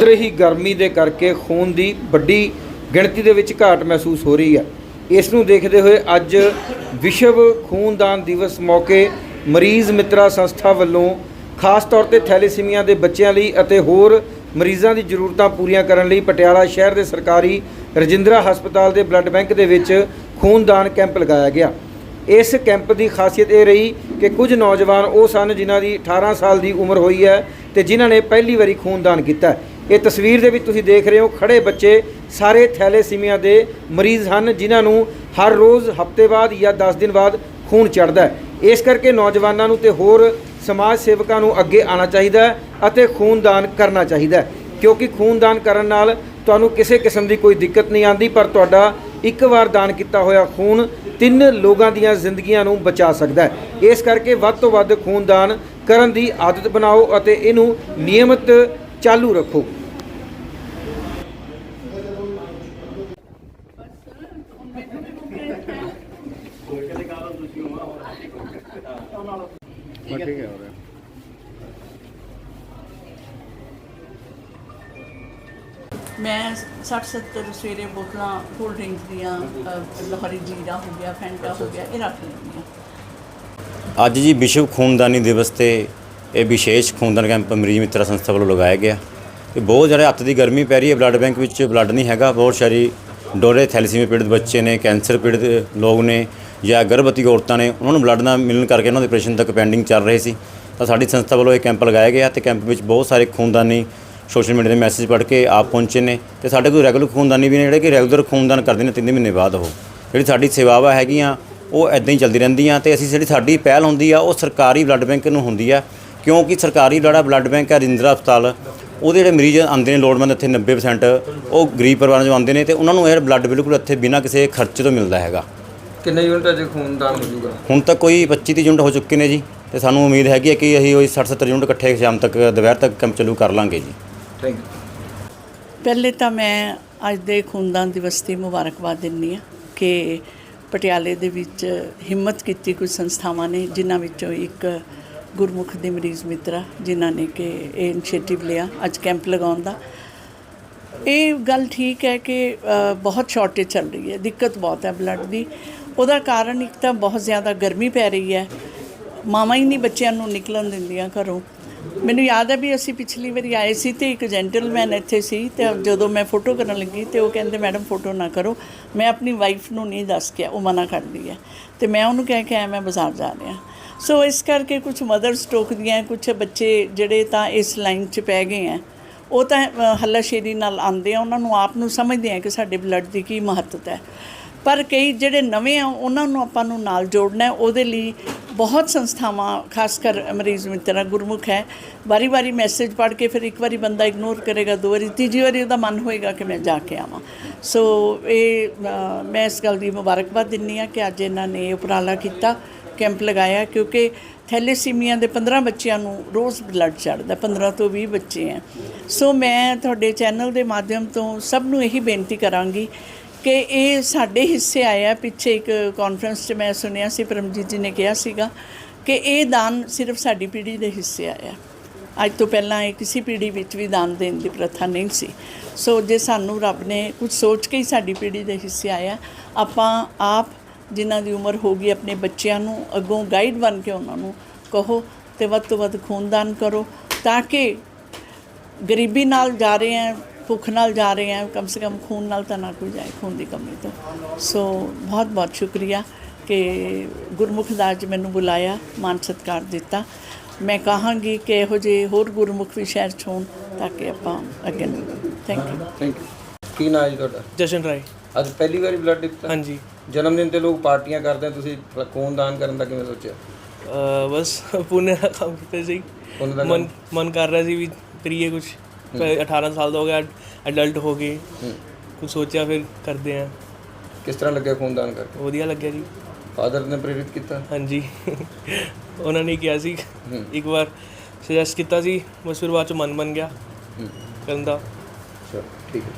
ਵੱਧ ਰਹੀ ਗਰਮੀ ਦੇ ਕਰਕੇ ਖੂਨ ਦੀ ਵੱਡੀ ਗਿਣਤੀ ਦੇ ਵਿੱਚ ਘਾਟ ਮਹਿਸੂਸ ਹੋ ਰਹੀ ਹੈ। ਇਸ ਨੂੰ ਦੇਖਦੇ ਹੋਏ ਅੱਜ ਵਿਸ਼ਵ ਖੂਨਦਾਨ ਦਿਵਸ ਮੌਕੇ ਮਰੀਜ਼ ਮਿੱਤਰਾ ਸੰਸਥਾ ਵੱਲੋਂ ਖਾਸ ਤੌਰ ਤੇ ਥੈਲੇਸੀਮੀਆ ਦੇ ਬੱਚਿਆਂ ਲਈ ਅਤੇ ਹੋਰ ਮਰੀਜ਼ਾਂ ਦੀ ਜ਼ਰੂਰਤਾਂ ਪੂਰੀਆਂ ਕਰਨ ਲਈ ਪਟਿਆਲਾ ਸ਼ਹਿਰ ਦੇ ਸਰਕਾਰੀ ਰਜਿੰਦਰਾ ਹਸਪਤਾਲ ਦੇ ਬਲੱਡ ਬੈਂਕ ਦੇ ਵਿੱਚ ਖੂਨਦਾਨ ਕੈਂਪ ਲਗਾਇਆ ਗਿਆ। ਇਸ ਕੈਂਪ ਦੀ ਖਾਸੀਅਤ ਇਹ ਰਹੀ ਕਿ ਕੁਝ ਨੌਜਵਾਨ ਉਹ ਸਨ ਜਿਨ੍ਹਾਂ ਦੀ 18 ਸਾਲ ਦੀ ਉਮਰ ਹੋਈ ਹੈ ਤੇ ਜਿਨ੍ਹਾਂ ਨੇ ਪਹਿਲੀ ਵਾਰੀ ਖੂਨਦਾਨ ਕੀਤਾ ਇਹ ਤਸਵੀਰ ਦੇ ਵਿੱਚ ਤੁਸੀਂ ਦੇਖ ਰਹੇ ਹੋ ਖੜੇ ਬੱਚੇ, ਸਾਰੇ ਥੈਲੇਸੀਮੀਆ ਦੇ ਮਰੀਜ਼ ਹਨ, ਜਿਨ੍ਹਾਂ ਨੂੰ ਹਰ ਰੋਜ਼ ਹਫ਼ਤੇ ਬਾਅਦ ਜਾਂ 10 ਦਿਨ ਬਾਅਦ ਖੂਨ ਚੜਦਾ ਹੈ। ਇਸ ਕਰਕੇ ਨੌਜਵਾਨਾਂ ਨੂੰ ਤੇ ਹੋਰ ਸਮਾਜ ਸੇਵਕਾਂ ਨੂੰ ਅੱਗੇ ਆਉਣਾ ਚਾਹੀਦਾ ਹੈ ਅਤੇ ਖੂਨਦਾਨ ਕਰਨਾ ਚਾਹੀਦਾ ਹੈ। ਕਿਉਂਕਿ ਖੂਨਦਾਨ ਕਰਨ ਨਾਲ ਤੁਹਾਨੂੰ ਕਿਸੇ ਕਿਸਮ ਦੀ ਕੋਈ ਦਿੱਕਤ ਨਹੀਂ ਆਉਂਦੀ, ਪਰ ਤੁਹਾਡਾ ਇੱਕ ਵਾਰ ਦਾਨ ਕੀਤਾ ਹੋਇਆ ਖੂਨ ਤਿੰਨ ਲੋਕਾਂ ਦੀਆਂ ਜ਼ਿੰਦਗੀਆਂ ਨੂੰ ਬਚਾ ਸਕਦਾ ਹੈ। ਇਸ ਕਰਕੇ ਵੱਧ ਤੋਂ ਵੱਧ ਖੂਨਦਾਨ ਕਰਨ ਦੀ ਆਦਤ ਬਣਾਓ ਅਤੇ ਇਹਨੂੰ ਨਿਯਮਤ ਚਾਲੂ ਰੱਖੋ। ਮੈਂ 60 70 ਸਵੇਰੇ ਬੋਤਲਾਂ ਕੋਲਡ ਡਰਿੰਕਸ ਦੀਆਂ ਅ, ਲਾਹੌਰੀ ਜੀਰਾ ਹੋ ਗਿਆ ਫੈਂਟਾ ਹੋ ਗਿਆ ਇਹ ਰੱਖ ਲੈਂਦੀ ਹਾਂ। ਅੱਜ ਜੀ ਵਿਸ਼ਵ ਖੂਨਦਾਨੀ ਦਿਵਸ ਤੇ ਇਹ ਵਿਸ਼ੇਸ਼ ਖੂਨਦਾਨ ਕੈਂਪ ਮਰੀਜ਼ ਮਿੱਤਰਾ ਸੰਸਥਾ ਵੱਲੋਂ ਲਗਾਇਆ ਗਿਆ। ਇਹ ਬਹੁਤ ਜ਼ਿਆਦਾ ਹੱਥ ਦੀ ਗਰਮੀ ਪੈ ਰਹੀ ਹੈ ਬਲੱਡ ਬੈਂਕ ਵਿੱਚ ਬਲੱਡ ਨਹੀਂ ਹੈਗਾ ਬਹੁਤ ਸਾਰੀ ਡੋਰੇ ਥੈਲੇਸੀਮੀਆ ਪੀੜਤ ਬੱਚੇ ਨੇ ਕੈਂਸਰ ਪੀੜਤ ਲੋਕ ਨੇ ਜਾਂ ਗਰਭਵਤੀ ਔਰਤਾਂ ਨੇ ਉਹਨਾਂ ਨੂੰ ਬਲੱਡ ਨਾ ਮਿਲਣ ਕਰਕੇ ਉਹਨਾਂ ਦੇ ਆਪਰੇਸ਼ਨ ਤੱਕ ਪੈਂਡਿੰਗ ਚੱਲ ਰਹੇ ਸੀ। ਤਾਂ ਸਾਡੀ ਸੰਸਥਾ ਵੱਲੋਂ ਇਹ ਕੈਂਪ ਲਗਾਇਆ ਗਿਆ ਤੇ ਕੈਂਪ ਵਿੱਚ ਬਹੁਤ ਸਾਰੇ ਖੂਨਦਾਨੀ ਸੋਸ਼ਲ ਮੀਡੀਆ ਦੇ ਮੈਸੇਜ ਪੜ੍ਹ ਕੇ ਆਪ ਪਹੁੰਚੇ ਨੇ ਤੇ ਸਾਡੇ ਕੋਲ ਰੈਗੂਲਰ ਖੂਨਦਾਨੀ ਵੀ ਨੇ ਜਿਹੜੇ ਕਿ ਰੈਗੂਲਰ ਖੂਨਦਾਨ ਕਰਦੇ ਨੇ ਤਿੰਨ ਮਹੀਨੇ ਬਾਅਦ ਉਹ। ਜਿਹੜੀ ਸਾਡੀ ਸੇਵਾਵਾਂ ਹੈਗੀਆਂ, ਉਹ ਐਦਾਂ ਹੀ ਚੱਲਦੀ ਰਹਿੰਦੀਆਂ ਤੇ ਅਸੀਂ ਜਿਹੜੀ ਸਾਡੀ ਪਹਿਲ ਹੁੰਦੀ ਆ, ਉਹ ਸਰਕਾਰੀ ਬਲੱਡ ਬੈਂਕ ਨੂੰ ਹੁੰਦੀ ਆ। ਕਿਉਂਕਿ ਸਰਕਾਰੀ ਜਿਹੜਾ ਬਲੱਡ ਬੈਂਕ ਹੈ ਰਿੰਦਰਾ ਹਸਪਤਾਲ, ਉਹਦੇ ਜਿਹੜੇ ਮਰੀਜ਼ ਆਉਂਦੇ ਨੇ ਲੋੜਵੰਦ, ਇੱਥੇ 90% ਉਹ ਗਰੀਬ ਪਰਿਵਾਰਾਂ ਚੋਂ ਆਉਂਦੇ ਨੇ ਤੇ ਉਹਨਾਂ ਨੂੰ ਇਹ ਬਲੱਡ ਬਿਲਕੁਲ ਇੱਥੇ ਬਿਨਾਂ ਕਿਸੇ ਖਰਚੇ ਤੋਂ ਮਿਲਦਾ ਹੈਗਾ। ਕਿੰਨੇ ਯੂਨਿਟ ਅਜੇ ਖੂਨਦਾਨ ਹੋ ਜਾਊਗਾ ਹੁਣ ਤੱਕ ਕੋਈ 25 30 ਯੂਨਿਟ ਹੋ ਚੁੱਕੇ ਨੇ ਜੀ ਤੇ ਸਾਨੂੰ ਉਮੀਦ ਹੈਗੀ ਹੈ ਕਿ ਅਸੀਂ ਉਹ 60 70 ਯੂਨਿਟ ਇਕੱਠੇ ਸ਼ਾਮ ਤੱਕ ਦੁਪਹਿਰ ਤੱਕ ਕੰਮ ਚਾਲੂ ਕਰ ਲਾਂਗੇ ਜੀ। ਥੈਂਕ ਯੂ ਪਹਿਲੇ ਤਾਂ ਮੈਂ ਅੱਜ ਦੇ ਖੂਨਦਾਨ ਦਿਵਸ ਦੀ ਮੁਬਾਰਕਬਾਦ ਦਿੰਨੀ ਆ ਕਿ ਪਟਿਆਲੇ ਦੇ ਵਿੱਚ ਹਿੰਮਤ ਕੀਤੀ ਕੁਝ ਸੰਸਥਾਵਾਂ ਨੇ ਜਿਨ੍ਹਾਂ ਵਿੱਚੋਂ ਇੱਕ ਗੁਰਮੁਖ ਦੇ ਮਰੀਜ਼ ਮਿੱਤਰਾ ਜਿਨ੍ਹਾਂ ਨੇ ਕਿ ਇਹ ਇਨੀਸ਼ੀਏਟਿਵ ਲਿਆ ਅੱਜ ਕੈਂਪ ਲਗਾਉਣ ਦਾ। ਇਹ ਗੱਲ ਠੀਕ ਹੈ ਕਿ ਬਹੁਤ ਸ਼ਾਰਟੇਜ ਚੱਲ ਰਹੀ ਹੈ ਦਿੱਕਤ ਬਹੁਤ ਹੈ ਬਲੱਡ ਦੀ। ਉਹਦਾ ਕਾਰਨ ਇੱਕ ਤਾਂ ਬਹੁਤ ਜ਼ਿਆਦਾ ਗਰਮੀ ਪੈ ਰਹੀ ਹੈ। ਮਾਵਾਂ ਹੀ ਨਹੀਂ ਬੱਚਿਆਂ ਨੂੰ ਨਿਕਲਣ ਦਿੰਦੀਆਂ ਘਰੋਂ। ਮੈਨੂੰ ਯਾਦ ਹੈ ਵੀ ਅਸੀਂ ਪਿਛਲੀ ਵਾਰੀ ਆਏ ਸੀ ਤੇ ਇੱਕ ਜੈਂਟਲਮੈਨ ਇੱਥੇ ਸੀ ਤੇ ਜਦੋਂ ਮੈਂ ਫੋਟੋ ਕਰਨ ਲੱਗੀ ਤੇ ਉਹ ਕਹਿੰਦੇ, ਮੈਡਮ ਫੋਟੋ ਨਾ ਕਰੋ। ਮੈਂ ਆਪਣੀ ਵਾਈਫ ਨੂੰ ਨਹੀਂ ਦੱਸ ਕੇ, ਉਹ ਮਨਾ ਕਰਦੀ ਹੈ। ਤੇ ਮੈਂ ਉਹਨੂੰ ਕਹਿ ਕੇ ਆਇਆ, ਮੈਂ ਬਾਜ਼ਾਰ ਜਾ ਰਿਹਾ ਸੋ ਇਸ ਕਰਕੇ ਕੁਝ ਮਦਰਸ ਟੋਕਦੀਆਂ ਕੁਝ ਬੱਚੇ ਜਿਹੜੇ ਤਾਂ ਇਸ ਲਾਈਨ 'ਚ ਪੈ ਗਏ ਆ ਉਹ ਤਾਂ ਹੱਲਾਸ਼ੇਰੀ ਨਾਲ ਆਉਂਦੇ ਆ। ਉਹਨਾਂ ਨੂੰ ਆਪ ਨੂੰ ਸਮਝਦੇ ਆ ਕਿ ਸਾਡੇ ਬਲੱਡ ਦੀ ਕੀ ਮਹੱਤਤਾ ਹੈ। ਪਰ ਕਈ ਜਿਹੜੇ ਨਵੇਂ ਆ, ਉਹਨਾਂ ਨੂੰ ਆਪਾਂ ਨੂੰ ਨਾਲ ਜੋੜਨਾ ਹੈ। ਉਹਦੇ ਲਈ ਬਹੁਤ ਸੰਸਥਾਵਾਂ, ਖਾਸ ਕਰ ਮਰੀਜ਼ ਮਿੱਤਰਾਂ, ਗੁਰਮੁਖ ਹੈ। ਵਾਰੀ-ਵਾਰੀ ਮੈਸੇਜ ਪੜ੍ਹ ਕੇ ਫਿਰ ਇੱਕ ਵਾਰੀ ਬੰਦਾ ਇਗਨੋਰ ਕਰੇਗਾ, ਦੋ ਵਾਰੀ, ਤੀਜੀ ਵਾਰੀ ਉਹਦਾ ਮਨ ਹੋਏਗਾ ਕਿ ਮੈਂ ਜਾ ਕੇ ਆਵਾਂ। ਸੋ ਇਹ ਮੈਂ ਇਸ ਗੱਲ ਦੀ ਮੁਬਾਰਕਬਾਦ ਦਿੰਨੀ ਆ ਕਿ ਅੱਜ ਇਹਨਾਂ ਨੇ ਇਹ ਉਪਰਾਲਾ ਕੀਤਾ, ਕੈਂਪ ਲਗਾਇਆ, ਕਿਉਂਕਿ ਥੈਲੇਸੀਮੀਆ ਦੇ 15 ਬੱਚਿਆਂ ਨੂੰ ਰੋਜ਼ ਬਲੱਡ ਚੜਦਾ 15 ਤੋਂ 20 ਬੱਚੇ ਹੈ। ਸੋ ਮੈਂ ਤੁਹਾਡੇ ਚੈਨਲ ਦੇ ਮਾਧਿਅਮ ਤੋਂ ਸਭ ਨੂੰ ਇਹੀ ਬੇਨਤੀ ਕਰਾਂਗੀ ਕਿ ਇਹ ਸਾਡੇ ਹਿੱਸੇ ਆਇਆ ਪਿੱਛੇ ਇੱਕ ਕਾਨਫਰੰਸ 'ਚ ਮੈਂ ਸੁਣਿਆ ਸੀ, ਪਰਮਜੀਤ ਜੀ ਨੇ ਕਿਹਾ ਸੀਗਾ ਕਿ ਇਹ ਦਾਨ ਸਿਰਫ ਸਾਡੀ ਪੀੜ੍ਹੀ ਦੇ ਹਿੱਸੇ ਆਇਆ ਅੱਜ ਤੋਂ ਪਹਿਲਾਂ ਇਹ ਕਿਸੇ ਪੀੜ੍ਹੀ ਵਿੱਚ ਵੀ ਦਾਨ ਦੇਣ ਦੀ ਪ੍ਰਥਾ ਨਹੀਂ ਸੀ। ਸੋ ਜੇ ਸਾਨੂੰ ਰੱਬ ਨੇ ਕੁਝ ਸੋਚ ਕੇ ਹੀ ਸਾਡੀ ਪੀੜ੍ਹੀ ਦੇ ਹਿੱਸੇ ਆਇਆ ਆਪਾਂ ਆਪ ਜਿਨ੍ਹਾਂ ਦੀ ਉਮਰ ਹੋ ਗਈ, ਆਪਣੇ ਬੱਚਿਆਂ ਨੂੰ ਅੱਗੋਂ ਗਾਈਡ ਬਣ ਕੇ ਉਹਨਾਂ ਨੂੰ ਕਹੋ ਤੇ ਵੱਧ ਤੋਂ ਵੱਧ ਖੂਨਦਾਨ ਕਰੋ, ਤਾਂ ਕਿ ਗਰੀਬੀ ਨਾਲ ਜਾ ਰਹੇ ਹੈ ਭੁੱਖ ਨਾਲ ਜਾ ਰਹੇ ਹੈ ਕਮ ਸੇ ਕਮ ਖੂਨ ਨਾਲ ਤਾਂ ਨਾ ਕੋਈ ਜਾਏ ਖੂਨ ਦੀ ਕਮੀ ਤੋਂ। ਸੋ ਬਹੁਤ ਬਹੁਤ ਸ਼ੁਕਰੀਆ ਕਿ ਗੁਰਮੁਖ ਦਾ ਅੱਜ ਮੈਨੂੰ ਬੁਲਾਇਆ ਮਾਨ ਸਤਿਕਾਰ ਦਿੱਤਾ। ਮੈਂ ਕਹਾਂਗੀ ਕਿ ਇਹੋ ਜਿਹੇ ਹੋਰ ਗੁਰਮੁਖ ਵੀ ਸ਼ਹਿਰ 'ਚ ਹੋਣ ਤਾਂ ਕਿ ਆਪਾਂ ਅੱਗੇ ਥੈਂਕ ਯੂ ਥੈਂਕ ਯੂ ਕੀ ਨਾਮ ਹੈ ਜੀ ਤੁਹਾਡਾ? ਜਸ਼ਨ ਰਾਏ। ਅੱਜ ਪਹਿਲੀ ਵਾਰੀ ਬਲੱਡ ਦਿੱਤਾ ਹਾਂਜੀ। ਜਨਮ ਦਿਨ ਤੇ ਲੋਕ ਪਾਰਟੀਆਂ ਕਰਦੇ ਆ ਤੁਸੀਂ ਖੂਨਦਾਨ ਕਰਨ ਦਾ ਕਿਵੇਂ ਸੋਚਿਆ? ਬਸ ਪੁਣੇ ਦਾ ਕੰਮ ਕੀਤਾ ਸੀ। ਮਨ ਮਨ ਕਰ ਰਿਹਾ ਸੀ ਵੀ ਕਰੀਏ ਕੁਝ 18 ਸਾਲ ਦਾ ਹੋ ਗਿਆ ਅਡਲਟ ਹੋ ਗਏ। ਕੁਝ ਸੋਚਿਆ ਫਿਰ ਕਰਦੇ ਆ ਕਿਸ ਤਰ੍ਹਾਂ ਲੱਗਿਆ ਖੂਨਦਾਨ ਕਰਕੇ? ਵਧੀਆ ਲੱਗਿਆ ਜੀ। ਫਾਦਰ ਨੇ ਪ੍ਰੇਰਿਤ ਕੀਤਾ? ਹਾਂਜੀ। ਉਹਨਾਂ ਨੇ ਕਿਹਾ ਸੀ। ਇੱਕ ਵਾਰ ਸੁਜੈਸਟ ਕੀਤਾ ਸੀ ਬਸ ਫਿਰ ਬਾਅਦ ਚ ਮਨ ਬਣ ਗਿਆ। ਕਰਨ ਦਾ। ਚਲੋ ਠੀਕ ਹੈ।